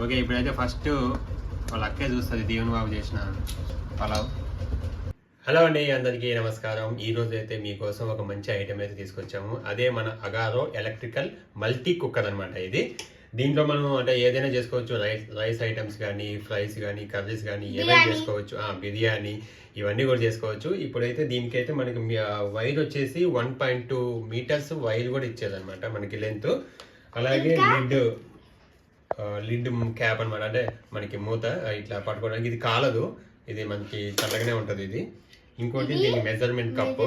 Okay ఇప్పుడైతే first వాళ్ళ అక్కే చూస్తుంది దీవెన్ బాబు చేసిన పలావ్. హలో అండి అందరికీ నమస్కారం. ఈ రోజు అయితే మీకోసం ఒక మంచి ఐటెం అయితే తీసుకొచ్చాము. అదే మన అగారో ఎలక్ట్రికల్ మల్టీ కుక్కర్ అన్నమాట ఇది. దీంట్లో మనం అంటే ఏదైనా చేసుకోవచ్చు రైస్ రైస్ ఐటమ్స్ కానీ ఫ్రైస్ కానీ కర్రీస్ కానీ ఏమైనా చేసుకోవచ్చు? ఆ, బిర్యానీ ఇవన్నీ కూడా చేసుకోవచ్చు. ఇప్పుడైతే దీనికైతే మనకి వైర్ వచ్చేసి one point two metres wire కూడా ఇచ్చేదన్నమాట మనకి లెంత్ అలాగే లిడ్ లిడ్ క్యాప్ అన్నమాట. అంటే మనకి మూత ఇట్లా పట్టుకోవడానికి ఇది కాలదు. ఇది మనకి చల్లగానే ఉంటది ఇది. ఇంకోటి దీని మెజర్మెంట్ కప్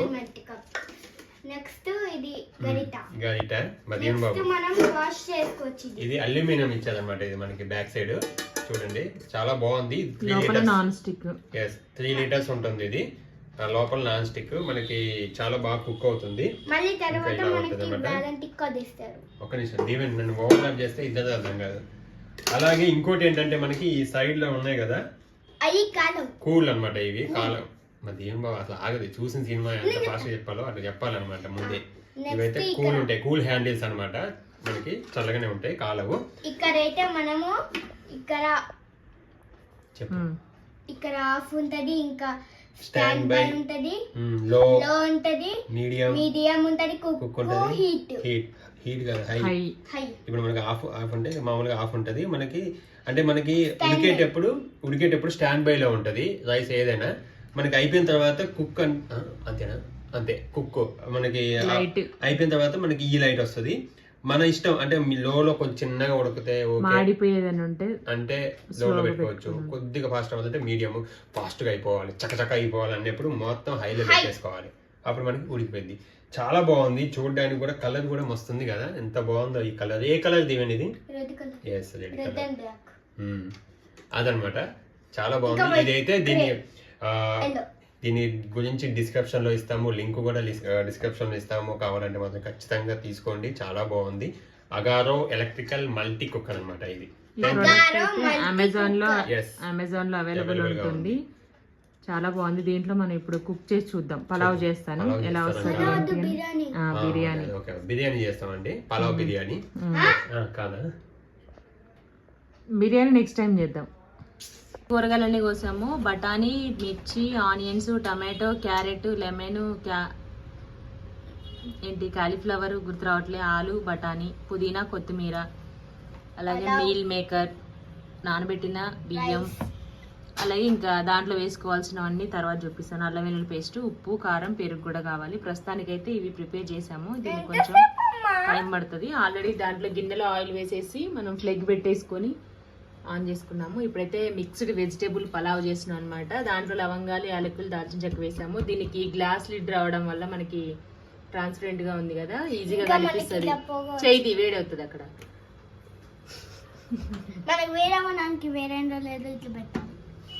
నెక్స్ట్ ఇది గరిట. గరిట. మదీన్ బాబు? మనం వాష్ చేసుకోవచ్చు ఇది అల్యూమినియం ఇచ్చాదన్నమాట ఇది మనకి బ్యాక్ సైడ్. చూడండి చాలా బాగుంది. త్రీ లోపల litres non stick yes three litres ఉంటుంది ఇది. లోపల నాన్ స్టిక్ మనకి చాలా బాగా కుక్ అవుతుంది. మళ్ళీ తర్వాత మనకి. బ్యాలెంట్ ఇస్తారు ఒక నిమిషం. దీవెన్ నన్ను ఓవర్లాప్ చేస్తే ఇద్దరు అర్థం కాదు. అలాగే ఇంకోటి ఏంటంటే మనకి ఈ సైడ్లో ఉన్నాయి కదా. అవి కాలం. కూల్ అన్నమాట ఇవి కాలం. మరి ఏం బాబు అసలు ఆగదు. చూసిన సినిమా ఎంత ఫాస్ట్ చెప్పాలో అట్లా చెప్పాలన్నమాట ముందే. ఇవైతే కూల్ ఉంటాయి. కూల్ హ్యాండిల్స్ అన్నమాట. మనకి చల్లగానే ఉంటాయి కాలవు. ఇక్కడైతే మనము ఇక్కడ చెప్పు. ఇక్కడ ఆఫ్ ఉంటది ఇంకా స్టాండ్ బై. ఉంటది. లో లో ఉంటది. మీడియం మీడియం ఉంటది. కుక్ కుక్ ఉంటుంది. హీట్ హీట్ హీట్ కాదు హై. ఇప్పుడు మనకి ఆఫ్ ఆఫ్ ఉంటే మామూలుగా ఆఫ్ ఉంటది. మనకి అంటే మనకి ఉడికేటప్పుడు ఉడికేటప్పుడు స్టాండ్ బై లో ఉంటది రైస్ ఏదైనా. మనకి అయిపోయిన తర్వాత కుక్ అంతేనా? అంతే కుక్. మనకి. అయిపోయిన తర్వాత మనకి ఈ లైట్ వస్తది. మన ఇష్టం అంటే మీ లోలో కొంచెం చిన్నగా ఉడికితే ఓకే. మాడిపోయేదని ఉంటే అంటే లోలో పెట్టుకోవచ్చు. కొద్దిగా ఫాస్ట్ అవ్వాలంటే మీడియం ఫాస్ట్గా అయిపోవాలి. చకచక అయిపోవాలి అన్నప్పుడు మొత్తం హైలో పెట్టేసుకోవాలి. అప్పుడు మనకి ఉడికిపోయింది. చాలా బాగుంది. చూడడానికి కూడా కలర్ కూడా మస్తుంది కదా. ఎంత బాగుందో ఈ కలర్ ఏ కలర్ దీవెన్ ఇది? Red colour yes red red colour and black అదనమాట చాలా బాగుంది. ఇదైతే దీని దీని గురించి డిస్క్రిప్షన్లో ఇస్తాము. లింక్ కూడా డిస్క్రిప్షన్లో ఇస్తాము. కావాలంటే మాత్రం ఖచ్చితంగా తీసుకోండి. చాలా బాగుంది. అగారో ఎలక్ట్రికల్ మల్టీ కుక్కర్ అన్నమాట ఇది. అమెజాన్లో ఎస్ అమెజాన్లో అవైలబుల్ ఉంటుంది. చాలా బాగుంది. దీంట్లో మనం ఇప్పుడు కుక్ చేసి చూద్దాం. పలావ్ చేస్తాను. ఎలా? వస్తుంది. బిర్యానీ. ఆ, బిర్యానీ. ఓకే. బిర్యానీ చేస్తామండి. పలావ్ బిర్యానీ. మ్మ్. ఆ, కాదా? బిర్యానీ నెక్స్ట్ టైం చేద్దాం. కూరగాయలన్నీ కోసాము. బఠానీ మిర్చి ఆనియన్స్ టమాటో క్యారెట్ లెమన్ క్యా ఏంటి? కాలీఫ్లవర్ గుర్తు రావట్లే. ఆలు బఠానీ పుదీనా కొత్తిమీర అలాగే మీల్ మేకర్ నానబెట్టిన బియ్యం. అలాగే ఇంకా దాంట్లో వేసుకోవాల్సినవన్నీ తర్వాత చూపిస్తాను. అల్లం వెల్లుల్లి పేస్ట్ ఉప్పు కారం పెరుగు కూడా కావాలి. ప్రస్తుతానికైతే ఇవి ప్రిపేర్ చేసాము దీనికి కొంచెం టైం పడుతుంది. ఆల్రెడీ దాంట్లో గిన్నెలో ఆయిల్ వేసేసి మనం ఫ్లెగ్ పెట్టేసుకొని ఆన్ చేసుకున్నాము. ఇప్పుడైతే మిక్స్డ్ వెజిటేబుల్ పలావ్ చేసినాం అనమాట దాంట్లో లవంగాలు యాలకులు దాల్చిన చెక్క వేసాము. దీనికి గ్లాస్ లిడ్ రావడం వల్ల మనకి ట్రాన్స్పరెంట్గా ఉంది కదా. ఈజీగా కనిపిస్తుంది. చేయి వేడి అవుతుంది అక్కడ. మనకు వేరే మనకి వేరే లేదో. ఇట్లా పెట్టాలి.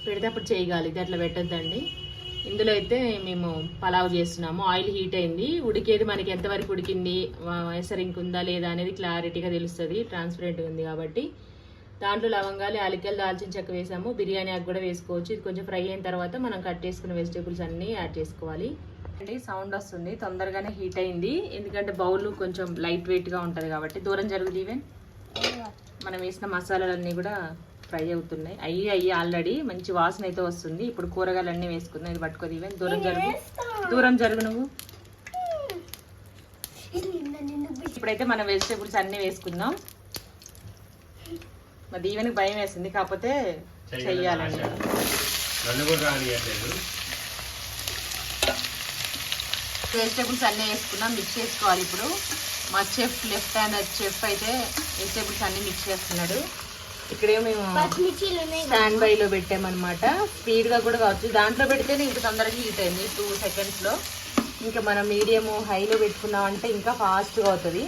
పెడితే అప్పుడు చేయగాలి ఇది అట్లా పెట్టద్దండి. ఇందులో అయితే మేము పలావ్ చేస్తున్నాము. ఆయిల్ హీట్ అయింది. ఉడికేది మనకి ఎంతవరకు ఉడికింది ఎసరింక్ ఉందా లేదా అనేది క్లారిటీగా తెలుస్తుంది. ట్రాన్స్పరెంట్గా ఉంది కాబట్టి. దాంట్లో లవంగాలు యాలక్కలు దాల్చిన చెక్క వేసాము. బిర్యానీ ఆకు కూడా వేసుకోవచ్చు. ఇది కొంచెం ఫ్రై అయిన తర్వాత మనం కట్ చేసుకున్న వెజిటేబుల్స్ అన్నీ యాడ్ చేసుకోవాలి. అండి సౌండ్ వస్తుంది. తొందరగానే హీట్ అయింది. ఎందుకంటే బౌల్ కొంచెం లైట్ వెయిట్గా ఉంటుంది కాబట్టి. దూరం జరుగుతుంది ఈవెన్. మనం వేసిన మసాలాలన్నీ కూడా ఫ్రై అవుతున్నాయి. అయ్యి అయ్యి ఆల్రెడీ మంచి వాసన అయితే వస్తుంది. ఇప్పుడు కూరగాయలు అన్నీ వేసుకుందాం. ఇది పట్టుకోదు ఈవెన్ దూరం జరుగు. దూరం జరుగు నువ్వు. ఇప్పుడైతే మనం వెజిటేబుల్స్ అన్నీ వేసుకుందాం. మరి ఈవెన్కి భయం వేసింది. కాకపోతే చెయ్యాలండి. వెజిటేబుల్స్ అన్నీ వేసుకున్నాం మిక్స్ చేసుకోవాలి ఇప్పుడు. మా చెఫ్ లెఫ్ట్ హ్యాండ్ చెఫ్ అయితే వెజిటేబుల్స్ అన్నీ మిక్స్ చేస్తున్నాడు. ఇక్కడే మేము స్టాండ్ బై లో పెట్టామన్నమాట. స్పీడ్గా కూడా కావచ్చు. దాంట్లో పెడితేనే ఇంకా తొందరగా హీట్ అయింది. టూ సెకండ్స్లో. ఇంకా మనం మీడియం హైలో పెట్టుకున్నామంటే ఇంకా ఫాస్ట్గా అవుతుంది.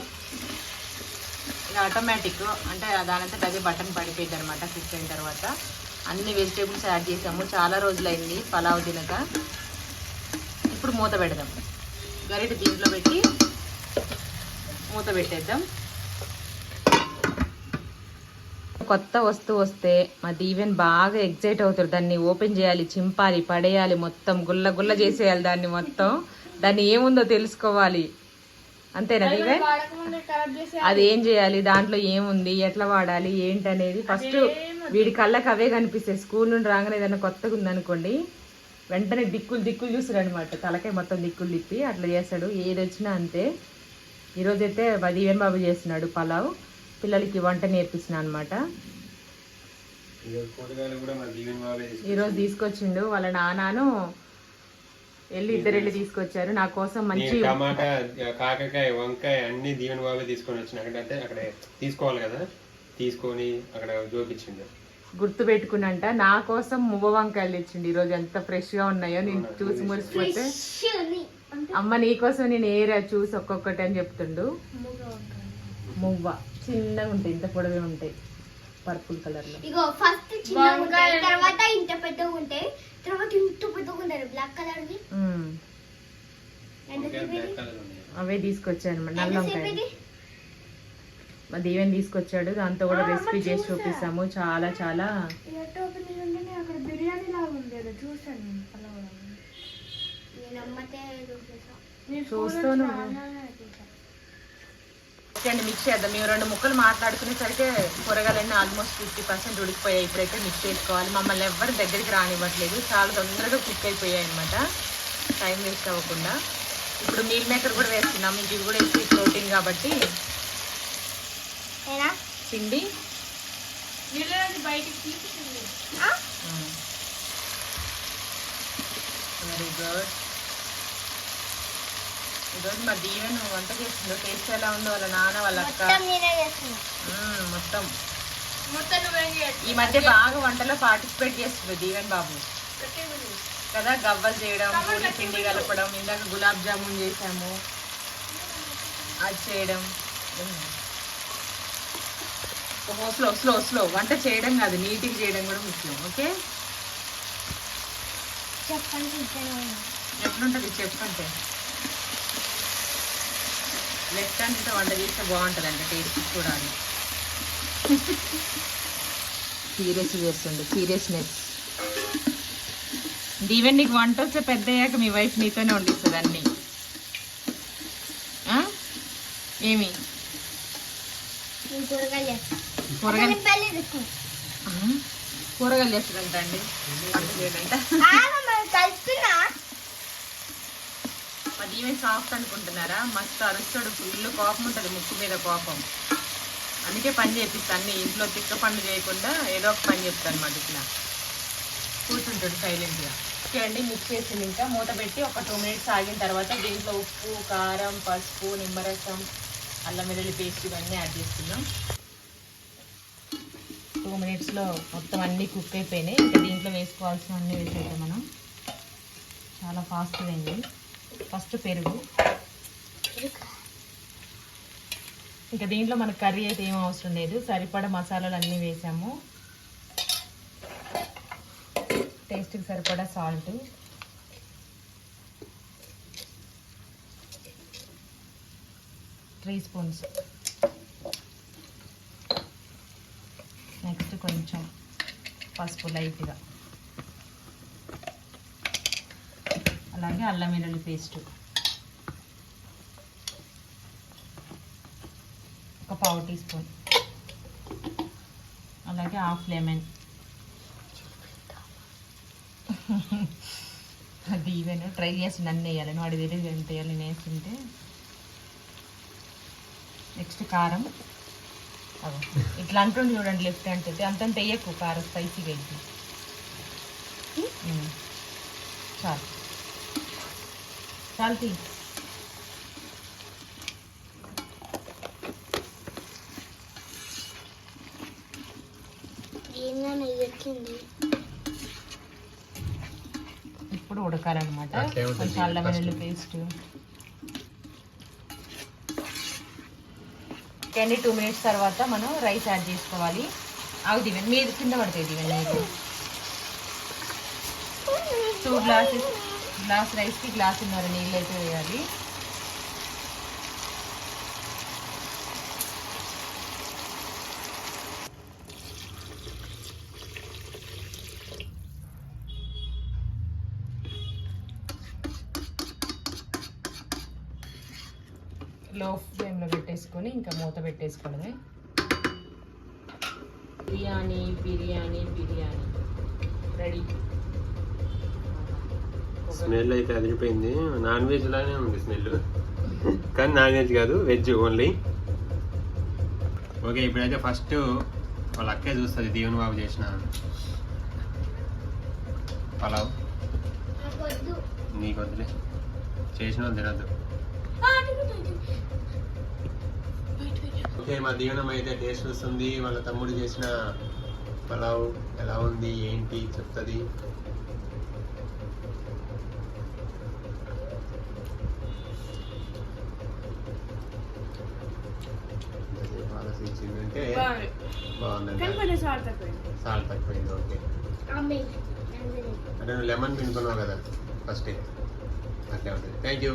ఇది ఆటోమేటిక్ అంటే దానంతట అదే బటన్ పడిపోయింది అనమాట కుక్ అయిన తర్వాత. అన్ని వెజిటేబుల్స్ యాడ్ చేసాము. చాలా రోజులైంది పలావ్ తినక. ఇప్పుడు మూత పెడదాం. గరిట దీంట్లో పెట్టి మూత పెట్టేద్దాం. కొత్త వస్తువు వస్తే మా దీవెన్ బాగా ఎగ్జైట్ అవుతారు దాన్ని ఓపెన్ చేయాలి చింపాలి పడేయాలి మొత్తం గుల్ల గుల్ల చేసేయాలి దాన్ని మొత్తం. దాన్ని ఏముందో తెలుసుకోవాలి. అంతేనా చేసే అది ఏం చేయాలి? దాంట్లో ఏముంది? ఎట్లా వాడాలి? ఏంటి అనేది ఫస్ట్ వీడి కళ్ళకి అవే కనిపిస్తాయి. స్కూల్ నుండి రాగానే ఏదైనా కొత్తగా ఉందనుకోండి వెంటనే దిక్కులు దిక్కులు చూస్తాడు అనమాట తలకాయ మొత్తం దిక్కులు తిప్పి అట్లా చేస్తాడు. ఏది వచ్చినా అంతే ఈరోజైతే దీవెన్ బాబు చేస్తున్నాడు పలావ్. పిల్లలకి వంట నేర్పిస్తున్నా అనమాట ఈరోజు కూరగాయలు కూడా మన దీవెన బాబే తీసుకొచ్చాడు. వాళ్ళ నాన్నను వెళ్ళి ఇద్దరు వెళ్ళి తీసుకొచ్చారు. నా కోసం మంచి టమాటా కాకరకాయ వంకాయ అన్ని దీవెన బాబే తీసుకొని వచ్చిన. అక్కడ తీసుకోవాలి కదా? తీసుకొని అక్కడ చూపించిండు. గుర్తు పెట్టుకున్నంట నా కోసం మువ్వ వంకాయలు తెచ్చిండు. ఈరోజు ఎంత ఫ్రెష్గా ఉన్నాయో నేను చూసి మురిసిపోతే. అమ్మ నీకోసం నేను ఏరా చూసి ఒక్కొక్కటి అని చెప్తుండు. మువ్వ. చిన్నగా ఉంటాయి ఇంత పొడవే ఉంటాయి పర్పుల్ కలర్లో. ఇగో ఫస్ట్ చిన్నగా ఉంటాయి తర్వాత ఇంత పెద్దగా ఉంటాయి తర్వాత ఇంత పెద్దగా ఉంటాయి బ్లాక్ కలర్ వి. అవే తీసుకొచ్చాను నల్ల వంకాయ మా దీవెన్ తీసుకొచ్చాడు దాంతో కూడా రెసిపీ చేసి చూపిస్తాము చాలా చాలా. ఎటు అండి మిక్స్ చేద్దాం. మేము రెండు ముక్కలు మాట్లాడుకునేసరికి కూరగాయలన్నీ ఆల్మోస్ట్ ఫిఫ్టీ పర్సెంట్ ఉడికిపోయాయి. ఇప్పుడైతే మిక్స్ చేసుకోవాలి. మమ్మల్ని ఎవ్వరు దగ్గరికి రానివ్వట్లేదు. చాలా తొందరగా కుక్ అయిపోయాయి అనమాట టైం వేస్ట్ అవ్వకుండా. ఇప్పుడు మీల్ మేకర్ కూడా వేస్తున్నాం. ఇది కూడా వేసి ప్రోటీన్ కాబట్టి. పిండి. బయటికి వెరీ గుడ్ ఈరోజు మా దీవెన్ వంట చేస్తుందో టేస్ట్ ఎలా ఉందో వాళ్ళ నాన్న వాళ్ళ అక్క. మొత్తం ఈ మధ్య బాగా వంటలో పార్టిసిపేట్ చేస్తుంది దీవెన్ బాబు. కదా గవ్వలు చేయడం పూరి పిండి కలపడం ఇందాక గులాబ్ జామున్ చేసాము అది చేయడం. Slow slow slow. వంట చేయడం కాదు నీట్గా చేయడం కూడా ముఖ్యం ఓకే? చెప్పండి ఎట్లుంటుంది? చెప్పంటే లెఫ్ట్ హ్యాండ్తో వంట చేస్తే బాగుంటుంది అంటే టేస్ట్ చూడాలి. సీరియస్ చేస్తుండే సీరియస్నెస్. దీవెన్ నీకు వంట వస్తే పెద్ద అయ్యాక మీ వైఫ్ నీతోనే వండిస్తుంది అన్ని. ఆ? ఏమి? కూరగాయలు? కూరగాయలు? చేస్తుందంట అండి. మా సాఫ్ట్ అనుకుంటున్నారా? మస్తు అరుస్తాడు ఫుల్ కోపం ఉంటుంది ముక్కు మీద కోపం. అందుకే పని చేపిస్తాను అన్ని ఇంట్లో తిక్క పనులు చేయకుండా ఏదో ఒక పని చెప్తాను అనమాట ఇట్లా కూర్చుంటాడు సైలెంట్గా ఓకే అండి మిక్స్ చేసింది ఇంకా. మూత పెట్టి ఒక టూ మినిట్స్ ఆగిన తర్వాత దీంట్లో ఉప్పు కారం పసుపు నిమ్మరసం అల్లం వెల్లుల్లి పేస్ట్ ఇవన్నీ యాడ్ చేస్తున్నాం టూ మినిట్స్లో మొత్తం అన్నీ కుక్ అయిపోయినాయి. ఇంకా దీంట్లో వేసుకోవాల్సిన అన్నీ వేసేద్దాం మనం. చాలా ఫాస్ట్గా అయింది. ఫస్ట్ పెరుగు. ఇంకా దీంట్లో మనకు కర్రీ అయితే ఏం అవసరం లేదు. సరిపడా మసాలాలు అన్నీ వేసాము. టేస్ట్కి సరిపడా సాల్ట్. Three spoons. నెక్స్ట్ కొంచెం పసుపు లైట్గా. అలాగే అల్లం వెల్లుల్లి పేస్ట్. ఒక పావు టీ స్పూన్. అలాగే హాఫ్ లెమన్. అది ఈవెన్ ట్రై చేసి నన్ను వేయాలి. నువ్వు అడిగి తెలియదు ఎంత వేయాలి నేను వేస్తుంటే. నెక్స్ట్ కారం. ఇట్లా అంటుండే చూడండి లెఫ్ట్ తోటి. అంతంత వేయకు కారం స్పైసీగా అయింది చాలు. చాలు తీ ఏంగా నెయ్యి వచ్చింది ఇప్పుడు ఉడకాలన్నమాట కొంచెం అల్లం. వెల్లుల్లి పేస్ట్. కానీ టూ మినిట్స్ తర్వాత మనం రైస్ యాడ్ చేసుకోవాలి. అవి దివెన్ మీద కింద పడతాయి దివెన్ నీళ్ళు టూ గ్లాసెస్ గ్లాస్ రైస్కి గ్లాస్ ఉన్నర నీళ్ళు అయితే వేయాలి. లో ఫ్లేమ్లో పెట్టేసుకొని ఇంకా మూత పెట్టేసుకోవడమే. బిర్యానీ బిర్యానీ బిర్యానీ. రెడీ స్మెల్ అయితే అదిరిపోయింది. నాన్ వెజ్ లానే ఉంది స్మెల్. కానీ నాన్ వెజ్ కాదు వెజ్ ఓన్లీ. ఓకే ఇప్పుడైతే ఫస్ట్ వాళ్ళ అక్కే చూస్తుంది దేవుని బాబు చేసిన. పలావ్. నాకు వద్దు నీకు వద్దులే చేసిన తినద్దు. ఓకే మా దీవెనం అయితే టేస్ట్ వస్తుంది. వాళ్ళ తమ్ముడు చేసిన పలావ్ ఎలా ఉంది ఏంటి చెప్తుంది. బాగుంది. సాల్ట్ తక్కువైంది. ఓకే. అంటే నువ్వు లెమన్ పిండుకున్నావు కదా ఫస్ట్. అట్లే ఉంటుంది. Thank you